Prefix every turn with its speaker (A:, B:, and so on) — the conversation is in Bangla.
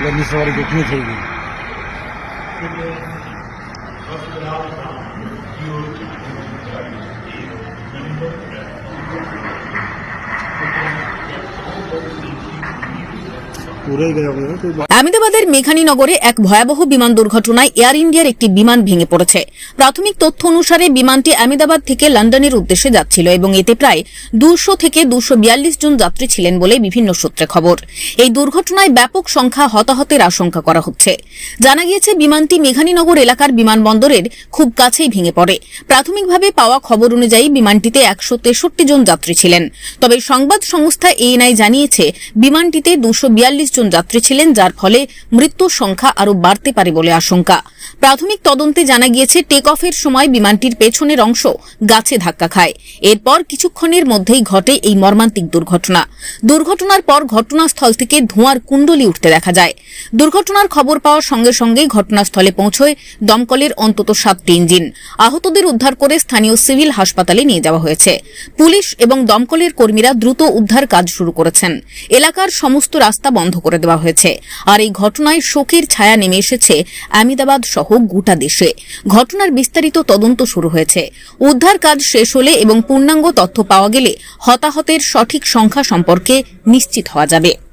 A: એટલે ની સવારે જોખમી થઈ ગઈ.
B: আহমেদাবাদের মেঘানীনগরে এক ভয়াবহ বিমান দুর্ঘটনায় এয়ার ইন্ডিয়ার একটি বিমান ভেঙে পড়েছে। প্রাথমিক তথ্য অনুসারে বিমানটি আহমেদাবাদ থেকে লন্ডনের উদ্দেশ্যে যাচ্ছিল এবং এতে প্রায় দুশো থেকে দুশো জন যাত্রী ছিলেন বলে বিভিন্ন সূত্রে খবর। এই দুর্ঘটনায় ব্যাপক সংখ্যা হতাহতের আশঙ্কা করা হচ্ছে। জানা গিয়েছে, বিমানটি মেঘানীনগর এলাকার বিমানবন্দরের খুব কাছেই ভেঙে পড়ে। প্রাথমিকভাবে পাওয়া খবর অনুযায়ী বিমানটিতে একশো তেষট্টি জন যাত্রী ছিলেন। তবে সংবাদ সংস্থা এএনআই জানিয়েছে, বিমানটিতে দুশো জন যাত্রী ছিলেন, যার ফলে মৃত্যুর সংখ্যা আরও বাড়তে পারে বলে আশঙ্কা। প্রাথমিক তদন্তে জানা গিয়েছে টেক অফের সময় বিমানটির পেছনের অংশ গাছে ধাক্কা খায়। এরপর কিছুক্ষণের মধ্যেই ঘটে এই মর্মান্তিক দুর্ঘটনা। দুর্ঘটনার পর ঘটনাস্থল থেকে ধোঁয়ার কুণ্ডলি উঠতে দেখা যায়। দুর্ঘটনার খবর পাওয়ার সঙ্গে সঙ্গেই ঘটনাস্থলে পৌঁছয় দমকলের অন্তত সাতটি ইঞ্জিন। আহতদের উদ্ধার করে স্থানীয় সিভিল হাসপাতালে নিয়ে যাওয়া হয়েছে। পুলিশ এবং দমকলের কর্মীরা দ্রুত উদ্ধার কাজ শুরু করেছেন। এলাকার সমস্ত রাস্তা বন্ধ করে দেওয়া হয়েছে। আর এই ঘটনায় শোকের ছায়া নেমে এসেছে আহমেদাবাদ সহ গোটা দেশে। ঘটনার বিস্তারিত তদন্ত শুরু হয়েছে। উদ্ধার কাজ শেষ হলে এবং পূর্ণাঙ্গ তথ্য পাওয়া গেলে হতাহতের সঠিক সংখ্যা সম্পর্কে নিশ্চিত হওয়া যাবে।